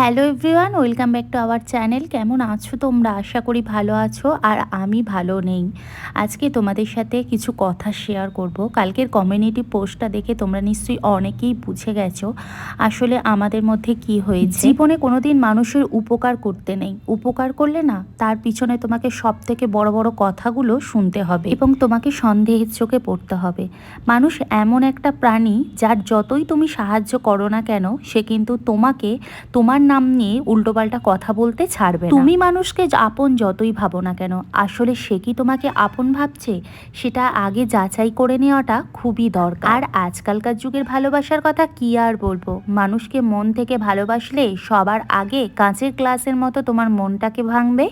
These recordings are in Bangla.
Hello everyone, welcome back to our channel. কেমন আছো তোমরা? আশা করি ভালো আছো আর আমি ভালো নেই। আজকে তোমাদের সাথে কিছু কথা শেয়ার করব। কালকের কমিউনিটি পোস্টটা দেখে তোমরা নিশ্চয়ই অনেকেই বুঝে গেছো আসলে আমাদের মধ্যে কি হয়েছে। জীবনে কোনোদিন মানুষের উপকার করতে নেই। উপকার করলে না তার পিছনে তোমাকে সব থেকে বড় বড় কথাগুলো শুনতে হবে এবং তোমাকে সন্দেহের চোখে পড়তে হবে। মানুষ এমন একটা প্রাণী যার যতই তুমি সাহায্য করো না কেন, সে কিন্তু তোমাকে তোমার নাম নিয়ে উল্টোপাল্টা কথা বলতে ছাড়বে তুমি মানুষকে আপন যতই ভাবো না কেন, আসলে সে কি তোমাকে আপন ভাবছে? সেটা আগে যাচাই করে নেওয়াটা খুবই দরকার। আর আজকালকার যুগের ভালোবাসার কথা কি আর বলব? মানুষকে মন থেকে ভালোবাসলে সবার আগে কাঁচের ক্লাসের মতো তোমার মনটাকে ভাঙবে,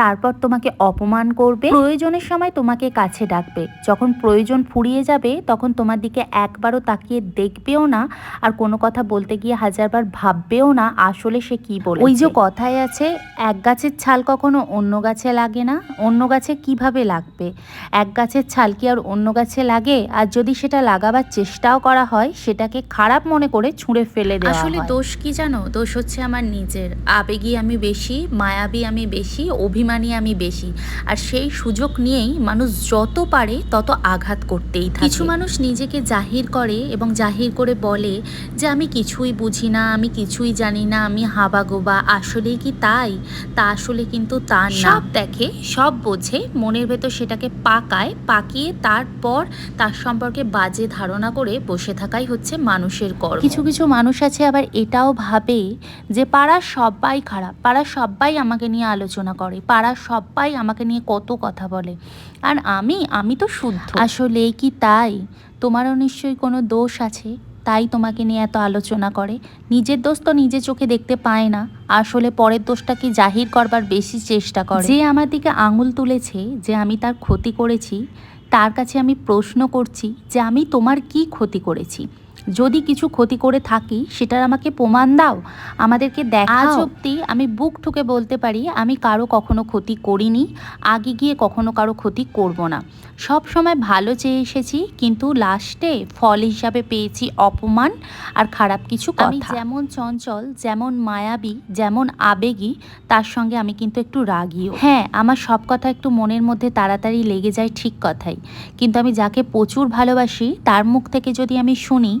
তারপর তোমাকে অপমান করবে, প্রয়োজনের সময় তোমাকে কাছে ডাকবে। যখন প্রয়োজন ফুরিয়ে যাবে, তখন তোমার দিকে একবারও তাকিয়ে দেখবেও না, আর কোনো কথা বলতে গিয়ে হাজারবার ভাববেও না, আসলে সে কি বলে ওই যে কথায় আছে এক গাছের ছাল কখনো অন্য গাছে লাগে না অন্য গাছে কীভাবে লাগবে? এক গাছের ছাল কি আর অন্য গাছে লাগে? আর যদি সেটা লাগাবার চেষ্টাও করা হয় সেটাকে খারাপ মনে করে ছুঁড়ে ফেলে দেওয়া আসলে দোষ কি জানো? দোষ হচ্ছে আমার নিজের। আবেগী আমি বেশি মায়াবী আমি বেশি অভিমানী আমি বেশি। আর সেই সুযোগ নিয়েই মানুষ যত পারে তত আঘাত করতেই থাকে। কিছু মানুষ নিজেকে জাহির করে এবং জাহির করে বলে যে আমি কিছুই বুঝি না আমি কিছুই জানি না আমি হাবাগোবা আসলেই কি তাই? তা আসলে কিন্তু তা না। সব দেখে সব বোঝে মনের ভেতর সেটাকে পাকায় পাকিয়ে তারপর তার সম্পর্কে বাজে ধারণা করে বসে থাকাই হচ্ছে মানুষের কর্ম। কিছু কিছু মানুষ আছে আবার এটাও ভাবে যে পাড়ার সবাই খারাপ পাড়ার সবাই আমাকে নিয়ে আলোচনা করে পাড়ার সবাই আমাকে নিয়ে কত কথা বলে। আর আমি আমি তো শুদ্ধ। আসলে কি তাই? তোমারও নিশ্চয়ই কোনো দোষ আছে? তাই তোমাকে নিয়ে এত আলোচনা করে। নিজের দোষ তো নিজে চোখে দেখতে পায় না। আসলে পরের দোষটাকে জাহির করবার বেশি চেষ্টা করে? যে আমার দিকে আঙুল তুলেছে যে আমি তার ক্ষতি করেছি, তার কাছে আমি প্রশ্ন করছি যে আমি তোমার কি ক্ষতি করেছি? যদি কিছু ক্ষতি করে থাকি সেটার আমাকে প্রমাণ দাও আমাদেরকে দেখা। আজ অব্দি আমি বুক ঠুকে বলতে পারি আমি কারও কখনো ক্ষতি করিনি আগে গিয়ে কখনো কারও ক্ষতি করব না। সব সময় ভালো চেয়ে এসেছি কিন্তু লাস্টে ফল হিসাবে পেয়েছি অপমান আর খারাপ কিছু আমি যেমন চঞ্চল যেমন মায়াবী যেমন আবেগী তার সঙ্গে আমি কিন্তু একটু রাগিও। হ্যাঁ আমার সব কথা একটু মনের মধ্যে তাড়াতাড়ি লেগে যায় ঠিক কথাই। কিন্তু আমি যাকে প্রচুর ভালোবাসি তার মুখ থেকে যদি আমি শুনি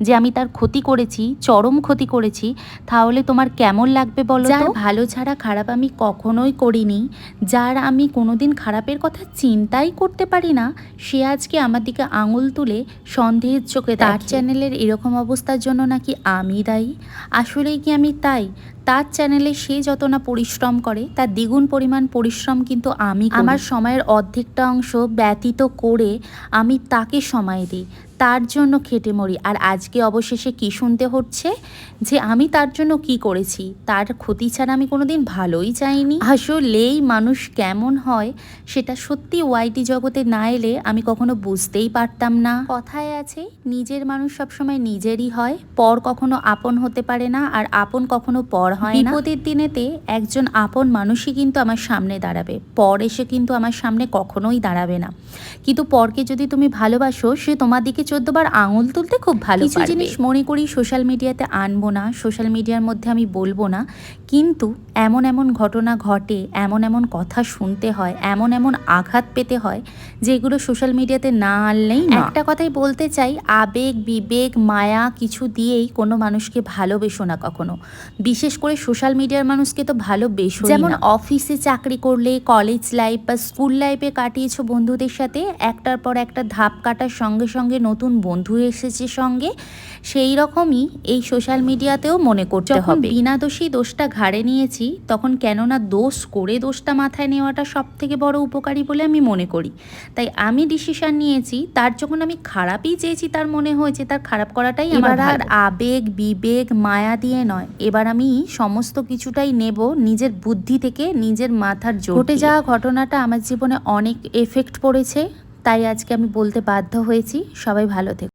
যে আমি তার ক্ষতি করেছি চরম ক্ষতি করেছি তাহলে তোমার কেমন লাগবে বলো যার ভালো ছাড়া খারাপ আমি কখনোই করিনি যার আমি কোনোদিন খারাপের কথা চিন্তাই করতে পারি না সে আজকে আমার দিকে আঙুল তুলে সন্দেহের চোখে তার চ্যানেলের এরকম অবস্থার জন্য নাকি আমি দায়ী? আসলেই কি আমি তাই? তার চ্যানেলে সে যত না পরিশ্রম করে তার দ্বিগুণ পরিমাণ পরিশ্রম কিন্তু আমি আমার সময়ের অর্ধেকটা অংশ ব্যতীত করে আমি তাকে সময় দিই তার জন্য খেটে মরি। আর আজকে অবশেষে কি শুনতে হচ্ছে? যে আমি তার জন্য কি করেছি? তার ক্ষতি ছাড়া আমি কোনোদিন ভালোই চাইনি আসলেই মানুষ কেমন হয়, সেটা সত্যি ওয়াইটি জগতে না এলে আমি কখনো বুঝতেই পারতাম না। কথায় আছে, নিজের মানুষ সবসময় নিজেরই হয়। পর কখনো আপন হতে পারে না, আর আপন কখনো পর হয় না। বিপদের দিনেতে একজন আপন মানুষই কিন্তু আমার সামনে দাঁড়াবে। পর এসে কিন্তু আমার সামনে কখনোই দাঁড়াবে না। কিন্তু পরকে যদি তুমি ভালোবাসো, সে তোমার দিকে চোদ্দবার আঙুল তুলতে খুব ভালো পারবে। জিনিস মনে করি সোশ্যাল মিডিয়াতে আনব না সোশ্যাল মিডিয়ার মধ্যে আমি বলব না। কিন্তু এমন এমন ঘটনা ঘটে এমন এমন কথা শুনতে হয় এমন এমন আঘাত পেতে হয় যেগুলো সোশ্যাল মিডিয়াতে না আনলেই একটা কথাই বলতে চাই আবেগ বিবেক মায়া কিছু দিয়েই কোনো মানুষকে ভালোবেসো না কখনো। বিশেষ করে সোশ্যাল মিডিয়ার মানুষকে তো ভালোবেসো যেমন অফিসে চাকরি করলে কলেজ লাইফ বা স্কুল লাইফে কাটিয়েছো বন্ধুদের সাথে একটার পর একটা ধাপ কাটার সঙ্গে সঙ্গে নতুন বন্ধু এসেছে সঙ্গে সেই রকমই এই সোশ্যাল মিডিয়াতেও মনে করতে যখন হবে। বিনা দোষী দোষটা ঘাড়ে নিয়েছি তখন কেননা দোষ করে দোষটা মাথায় নেওয়াটা সব থেকে বড় উপকারী বলে আমি মনে করি। তাই আমি ডিসিশন নিয়েছি তার যখন আমি খারাপই চেয়েছি তার মনে হয়েছে তার খারাপ করাটাই আমার আর আবেগ বিবেক মায়া দিয়ে নয়। এবার আমি সমস্ত কিছুটাই নেব নিজের বুদ্ধি থেকে নিজের মাথার জোর ঘটে যাওয়া ঘটনাটা আমার জীবনে অনেক এফেক্ট পড়েছে তাই আজকে আমি বলতে বাধ্য হয়েছি। সবাই ভালো থেকো।